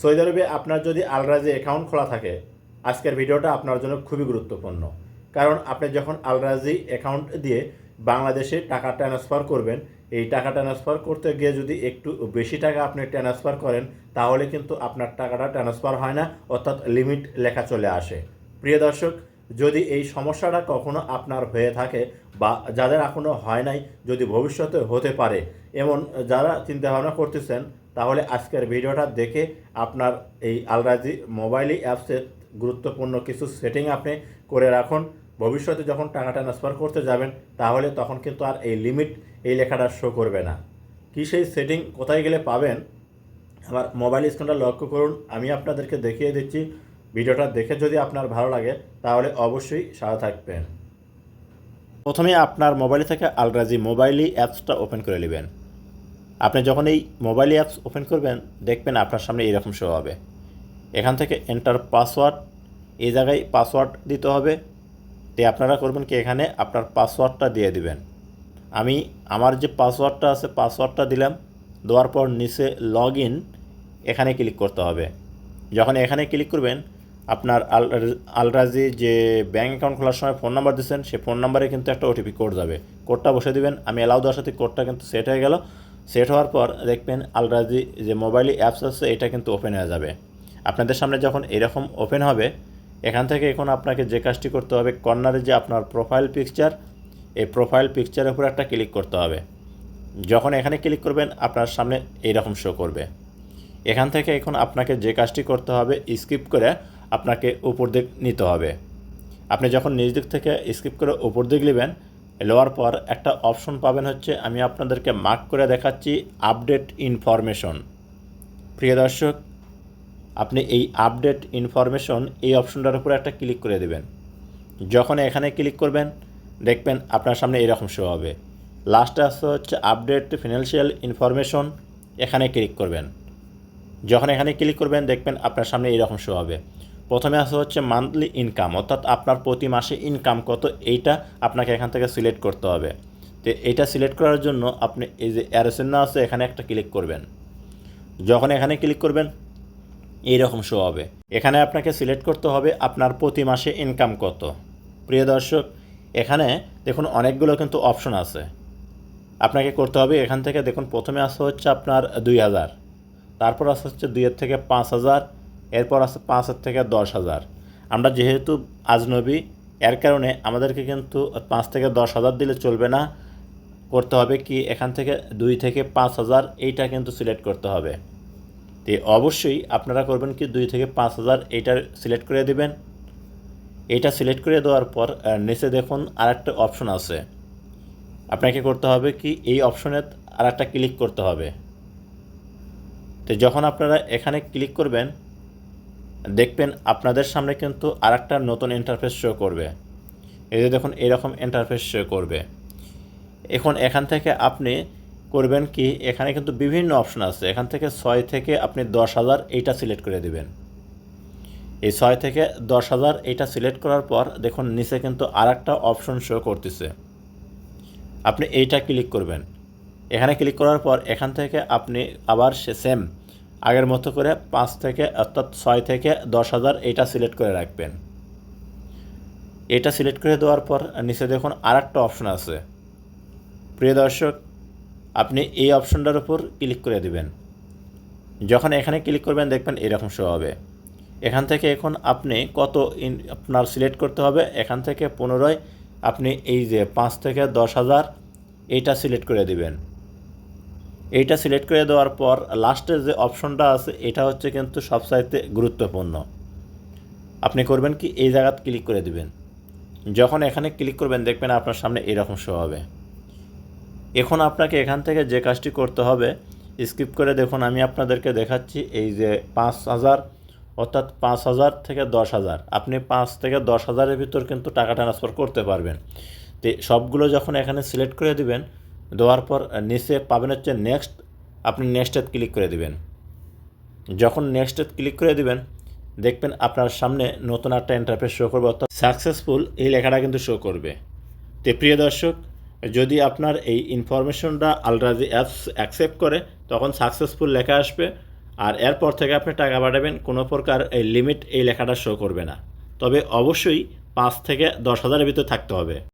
Saudi আরবে, আপনার যদি আলরাজি অ্যাকাউন্ট খোলা থাকে, আজকের ভিডিওটা আপনার জন্য খুবই গুরুত্বপূর্ণ। কারণ আপনি যখন আলরাজি অ্যাকাউন্ট দিয়ে বাংলাদেশে টাকা ট্রান্সফার করবেন, এই টাকা ট্রান্সফার করতে গিয়ে যদি একটু বেশি টাকা আপনি ট্রান্সফার করেন, তাহলে কিন্তু আপনার টাকাটা ট্রান্সফার হয় না, অর্থাৎ লিমিট লেখা চলে আসে। প্রিয় দর্শক, যদি এই সমস্যাটা কখনো আপনার হয়ে থাকে বা যাদের এখনও হয় নাই, যদি ভবিষ্যতে হতে পারে, এমন যারা চিন্তাভাবনা করতেছেন তাহলে আজকের ভিডিওটা দেখে আপনার এই আলরাজি মোবাইলই অ্যাপসের গুরুত্বপূর্ণ কিছু সেটিং আপনি করে রাখুন। ভবিষ্যতে যখন টাকা ট্রান্সফার করতে যাবেন, তাহলে তখন কিন্তু আর এই লিমিট এই লেখাটা শো করবে না। কি সেই সেটিং কোথায় গেলে পাবেন? আমার মোবাইল স্ক্রিনটা লক্ষ্য করুন। আমি আপনাদেরকে দেখিয়ে দিচ্ছি। ভিডিওটা দেখে যদি আপনার ভালো লাগে, তাহলে অবশ্যই সাথে থাকবেন। প্রথমে আপনার মোবাইল থেকে আলরাজি মোবাইলই অ্যাপসটা ওপেন করে নেবেন। আপনি যখন এই মোবাইল অ্যাপস ওপেন করবেন, দেখবেন আপনার সামনে এরকম শো হবে। এখান থেকে এন্টার পাসওয়ার্ড এই জায়গায় পাসওয়ার্ড দিতে হবে। তো আপনারা করবেন কি, এখানে আপনার পাসওয়ার্ডটা দিয়ে দিবেন। আমি আমার যে পাসওয়ার্ডটা আছে পাসওয়ার্ডটা দিলাম, দেওয়ার পর নিচে লগ ইন এখানে ক্লিক করতে হবে। যখন এখানে ক্লিক করবেন, আপনার আল, আলরাজি যে ব্যাঙ্ক অ্যাকাউন্ট খোলার সময় ফোন নাম্বার দিচ্ছেন সেই ফোন নাম্বারে কিন্তু একটা ওটিপি কোড যাবে। কোডটা বসে দিবেন, আমি অ্যালাউ দেওয়ার সাথে কোডটা কিন্তু সেট হয়ে গেল। সেট হওয়ার পর দেখবেন আলরাজি যে মোবাইল অ্যাপস আছে, এটা কিন্তু ওপেন হয়ে যাবে। আপনাদের সামনে যখন এরকম ওপেন হবে, এখান থেকে এখন আপনাকে যে কাজটি করতে হবে, কর্নারে যে আপনার প্রোফাইল পিকচার এই প্রোফাইল পিকচারের উপর একটা ক্লিক করতে হবে। যখন এখানে ক্লিক করবেন, আপনার সামনে এইরকম শো করবে। এখান থেকে এখন আপনাকে যে কাজটি করতে হবে স্কিপ করে আপনাকে উপর দিক নিতে হবে। আপনি যখন নিজ দিক থেকে স্কিপ করে উপর দিক নেবেন নেওয়ার পর একটা অপশন পাবেন হচ্ছে, আমি আপনাদেরকে মার্ক করে দেখাচ্ছি আপডেট ইনফরমেশন প্রিয় দর্শক, আপনি এই আপডেট ইনফরমেশন এই অপশনটার উপরে একটা ক্লিক করে দেবেন। যখন এখানে ক্লিক করবেন, দেখবেন আপনার সামনে এরকম শো হবে। লাস্টে আসতে হচ্ছে আপডেট ফিনান্সিয়াল ইনফরমেশন এখানে ক্লিক করবেন। যখন এখানে ক্লিক করবেন, দেখবেন আপনার সামনে এরকম শো হবে। প্রথমে আসা হচ্ছে মান্থলি ইনকাম অর্থাৎ আপনার প্রতি মাসে ইনকাম কত, এইটা আপনাকে এখান থেকে সিলেক্ট করতে হবে। তো এইটা সিলেক্ট করার জন্য আপনি এই যে অ্যারোসেন্না আছে, এখানে একটা ক্লিক করবেন। যখন এখানে ক্লিক করবেন, এইরকম শো হবে। এখানে আপনাকে সিলেক্ট করতে হবে আপনার প্রতি মাসে ইনকাম কত। প্রিয় দর্শক, এখানে দেখুন অনেকগুলো কিন্তু অপশন আছে। আপনাকে করতে হবে, এখান থেকে দেখুন প্রথমে আসা হচ্ছে আপনার দুই হাজার, তারপর আসা হচ্ছে দুইয়ের থেকে পাঁচ হাজার এরপর আসছে পাঁচের থেকে দশ হাজার। আমরা যেহেতু আজনবী, এর কারণে আমাদেরকে কিন্তু পাঁচ থেকে দশ হাজার দিলে চলবে না। করতে হবে কি, এখান থেকে দুই থেকে পাঁচ হাজার এইটা কিন্তু সিলেক্ট করতে হবে। তো অবশ্যই আপনারা করবেন কি, দুই থেকে পাঁচ হাজার এইটা সিলেক্ট করে দিবেন। এইটা সিলেক্ট করে দেওয়ার পর নিচে দেখুন আরেকটা অপশন আছে। আপনাকে করতে হবে কি, এই অপশনে আর একটা ক্লিক করতে হবে। তো যখন আপনারা এখানে ক্লিক করবেন দেখবেন আপনাদের সামনে কিন্তু আর একটা নতুন ইন্টারফেস শো করবে। এই যে দেখুন, এরকম ইন্টারফেস শো করবে। এখন এখান থেকে আপনি করবেন কি, এখানে কিন্তু বিভিন্ন অপশন আছে। এখান থেকে ছয় থেকে আপনি দশ হাজার এইটা সিলেক্ট করে দিবেন। এই ছয় থেকে দশ হাজার এইটা সিলেক্ট করার পর দেখুন, নিচে কিন্তু আর একটা অপশন শো করতেছে। আপনি এইটা ক্লিক করবেন। এখানে ক্লিক করার পর এখান থেকে আপনি আবার সে সেম আগের মতো করে পাঁচ থেকে, অর্থাৎ ছয় থেকে দশ হাজার এইটা সিলেক্ট করে রাখবেন। এটা সিলেক্ট করে দেওয়ার পর নিচে দেখুন আর একটা অপশন আছে। প্রিয় দর্শক, আপনি এই অপশনটার উপর ক্লিক করে দিবেন। যখন এখানে ক্লিক করবেন, দেখবেন এরকম শো হবে। এখান থেকে এখন আপনি কত ইন আপনার সিলেক্ট করতে হবে, এখান থেকে পুনরায় আপনি এই যে পাঁচ থেকে দশ হাজার এইটা সিলেক্ট করে দিবেন। এইটা সিলেক্ট করে দেওয়ার পর লাস্টের যে অপশনটা আছে, এটা হচ্ছে কিন্তু সবচাইতে গুরুত্বপূর্ণ। আপনি করবেন কি, এই জায়গাত ক্লিক করে দিবেন। যখন এখানে ক্লিক করবেন, দেখবেন আপনার সামনে এরকম শো হবে। এখন আপনাকে এখান থেকে যে কাজটি করতে হবে স্কিপ করে দেখুন, আমি আপনাদেরকে দেখাচ্ছি, এই যে পাঁচ হাজার, অর্থাৎ পাঁচ হাজার থেকে দশ হাজার। আপনি পাঁচ থেকে দশ হাজারের ভিতর কিন্তু টাকা ট্রান্সফার করতে পারবেন। তো সবগুলো যখন এখানে সিলেক্ট করে দিবেন দেওয়ার পর নিচে পাবেন হচ্ছে নেক্সট আপনি নেক্সটের ক্লিক করে দিবেন। যখন নেক্সটের ক্লিক করে দিবেন, দেখবেন আপনার সামনে নতুন একটা ইন্টারফেস শো করবে, অর্থাৎ সাকসেসফুল এই লেখাটা কিন্তু শো করবে। তো প্রিয় দর্শক, যদি আপনার এই ইনফরমেশনটা আলরাজি অ্যাপস অ্যাকসেপ্ট করে, তখন সাকসেসফুল লেখা আসবে, আর এরপর থেকে আপনি টাকা পাঠাবেন, কোনো প্রকার এই লিমিট এই লেখাটা শো করবে না। তবে অবশ্যই পাঁচ থেকে দশ হাজারের ভিতরে থাকতে হবে।